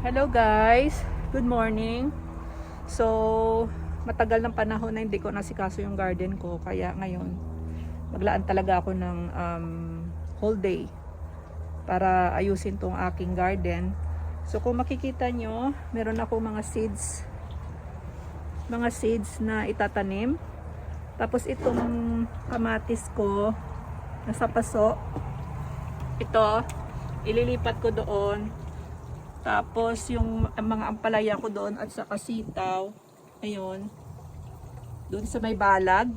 Hello guys, good morning. So, matagal ng panahon na hindi ko nasikaso yung garden ko kaya ngayon maglaan talaga ako ng um, whole day para ayusin tong aking garden. So, kung makikita nyo, meron ako mga seeds mga seeds na itatanim. Tapos itong kamatis ko nasa paso. Ito, ililipat ko doon tapos yung mga ampalaya ko doon at sa kasitaw, ayun, doon sa may balag,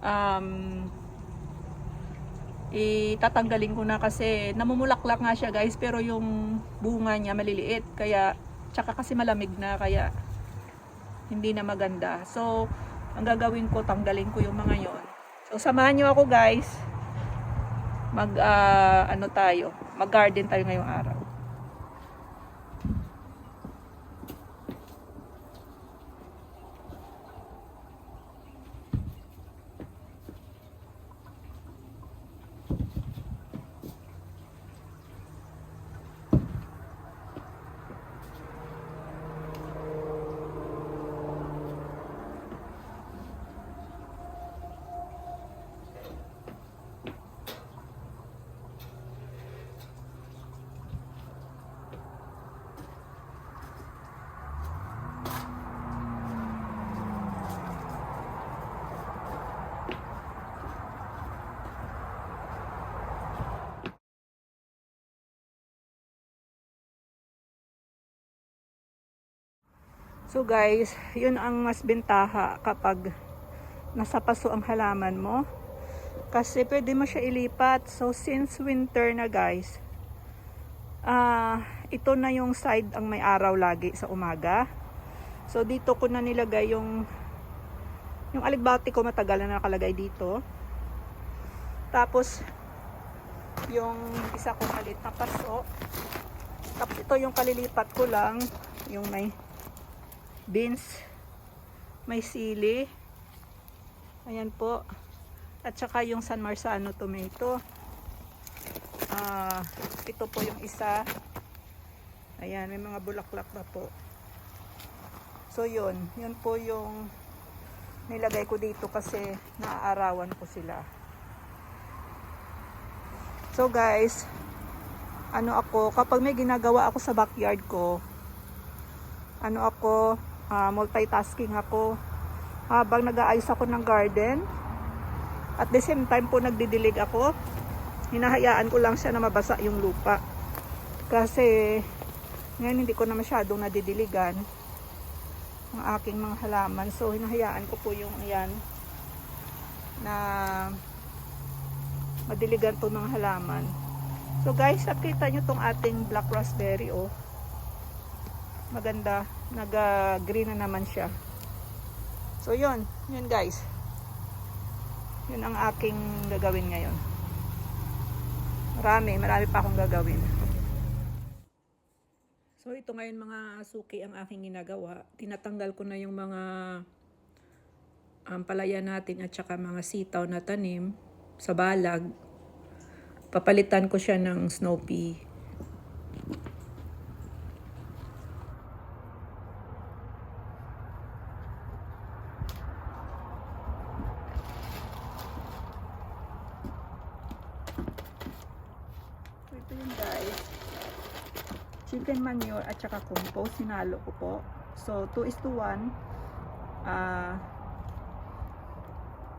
um, itatanggalin ko na kasi namumulaklak nga siya guys pero yung bunga niya maliliit kaya tsaka kasi malamig na kaya hindi na maganda. So ang gagawin ko tanggalin ko yung mga yon. So samahan nyo ako guys. Mag ah, ano tayo? Mag garden tayo ngayong araw So guys, yun ang mas bentaha kapag nasa paso ang halaman mo. Kasi pwede mo siya ilipat. So since winter na guys, ah ito na yung side ang may araw lagi sa umaga. So dito ko na nilagay yung yung aligbati ko matagal na nakalagay dito. Tapos yung isa ko malit na paso. Tapos ito yung kalilipat ko lang, yung may beans, may sili. Ayan po. At saka yung San Marzano tomato. Ah, ito po yung isa. Ayan, may mga bulaklak na po. So yun, yun po yung nilagay ko dito kasi naaarawan ko sila. So guys, ano ako, kapag may ginagawa ako sa backyard ko, ano ako, ah, multitasking ako habang nag-aayos ako ng garden. At the same time po nagdidilig ako. Hinahayaan ko lang siya na mabasa yung lupa. Kasi ngayon hindi ko na masyadong nadidiligan ang aking mga halaman. So hinahayaan ko po yung yan na madiligan to mga halaman. So guys, nakita nyo tong ating black raspberry oh maganda. Naga green na naman siya. So yun. Yun guys. Yun ang aking gagawin ngayon. Marami. Marami pa akong gagawin. So ito ngayon mga suki ang aking ginagawa. Tinatanggal ko na yung mga um, palaya natin at saka mga sitaw na tanim sa balag. Papalitan ko siya ng snow pea So, ito yun guys. Chicken manure at saka compost. Sinalo ko po. So, 2 is to 1. Ah,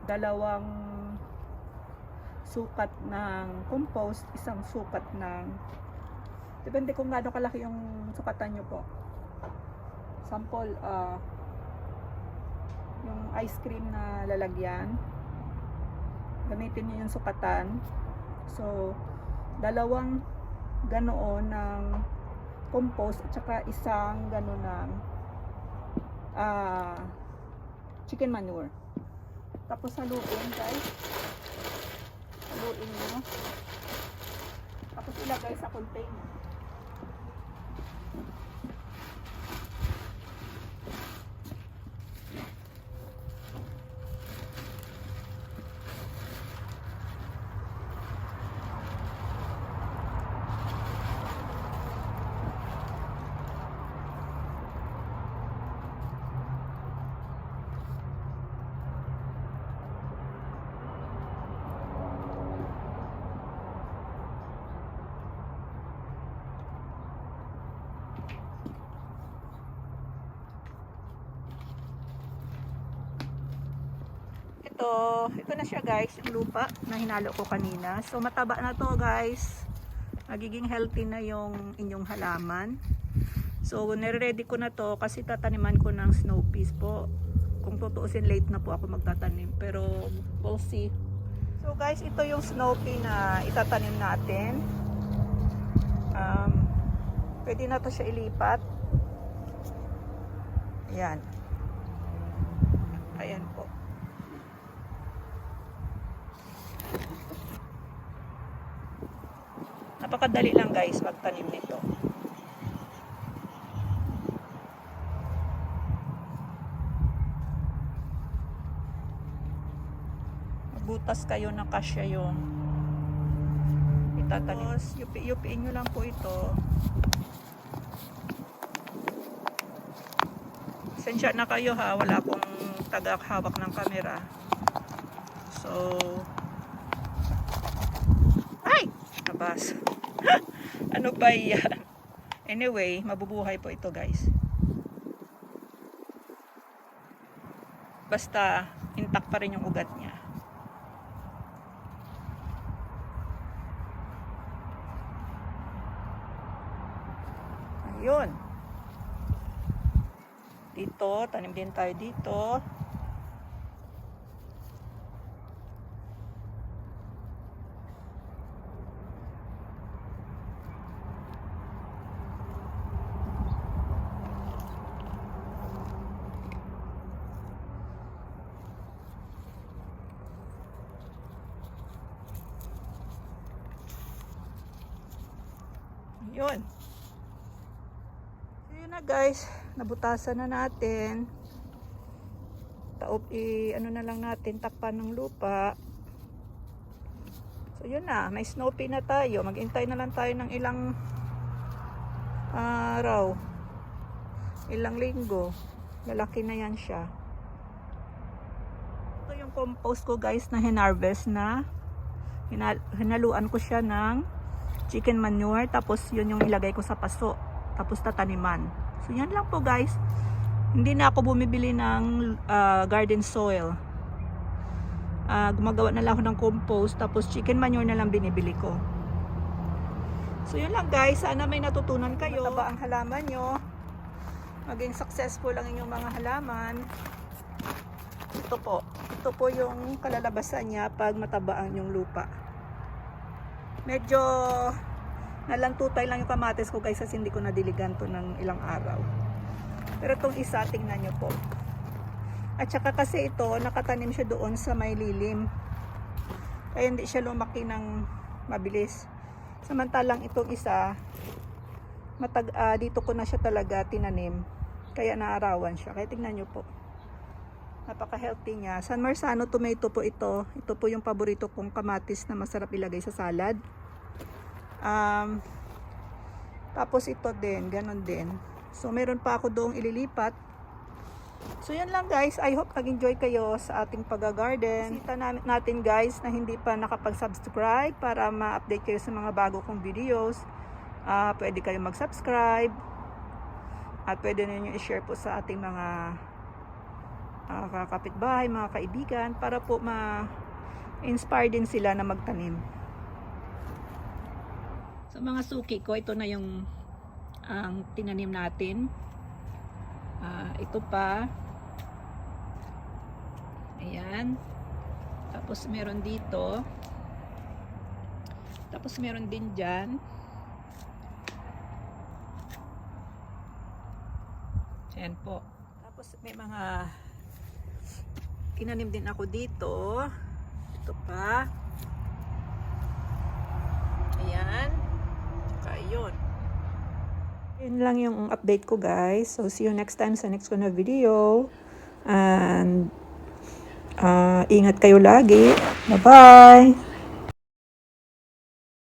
dalawang sukat ng compost, isang sukat ng depende kung gaano kalaki yung sukatan nyo po. Sample, ah, yung ice cream na lalagyan. Gamitin nyo yung sukatan. So, dalawang ganoon ng compost at saka isang ganoon ng ah, chicken manure. Tapos haluin guys. Haluin nyo. Tapos ilagay sa container. Ito, ito na siya guys, yung lupa na hinalo ko kanina. So mataba na to guys. Magiging healthy na yung inyong halaman. So nire-ready ko na to kasi tataniman ko ng snow peas po. Kung tutuusin late na po ako magtatanim pero we'll see. So guys, ito yung snow pea na itatanim natin. Um, pwede na to siya ilipat. Ayan. Ayan po. Napakadali lang guys magtanim nito. Magbutas kayo na kasya yung itatanim. Tapos, yupi, yupiin nyo lang po ito. Sensya na kayo ha, wala akong tagahawak ng camera. So, ay! Nabas. ano ba yan? Anyway, mabubuhay po ito guys. Basta, intact pa rin yung ugat niya. Ayun. Dito, tanim din tayo dito. Yun. So yun na guys, nabutasan na natin. Taop i ano na lang natin takpan ng lupa. So yun na, may snow pea na tayo. Maghintay na lang tayo ng ilang araw. Ilang linggo. Lalaki na yan siya. Ito yung compost ko guys na hinarvest na. Hinal- hinaluan ko siya ng chicken manure tapos yun yung ilagay ko sa paso tapos tataniman. So yan lang po guys. Hindi na ako bumibili ng ah, garden soil. Ah, gumagawa na lang ako ng compost tapos chicken manure na lang binibili ko. So yun lang guys. Sana may natutunan kayo. Mataba ang halaman nyo. Maging successful ang inyong mga halaman. Ito po. Ito po yung kalalabasan niya pag mataba ang inyong lupa medyo nalantutay lang yung kamatis ko guys kasi hindi ko nadiligan to ng ilang araw. Pero itong isa tingnan nyo po. At saka kasi ito nakatanim siya doon sa may lilim. Kaya hindi siya lumaki ng mabilis. Samantalang itong isa matag, ah, dito ko na siya talaga tinanim. Kaya naarawan siya. Kaya tingnan nyo po. Napaka healthy niya. San Marzano tomato po ito. Ito po yung paborito kong kamatis na masarap ilagay sa salad Um, tapos ito din, ganun din. So, meron pa ako doong ililipat. So, yan lang guys. I hope nag-enjoy kayo sa ating pag-garden. Sita natin guys na hindi pa nakapag-subscribe para ma-update kayo sa mga bago kong videos. Ah, pwede kayo mag-subscribe. At pwede ninyo i-share po sa ating mga uh, kakapitbahay, mga kaibigan para po ma-inspire din sila na magtanim. Sa mga suki ko, ito na yung ang tinanim natin. Ah, ito pa. Ayan. Tapos meron dito. Tapos meron din dyan. Ayan po. Tapos may mga tinanim din ako dito. Ito pa. Ayan. Yun lang yung update ko guys. So see you next time sa next ko na video. And uh, ingat kayo lagi. Bye-bye!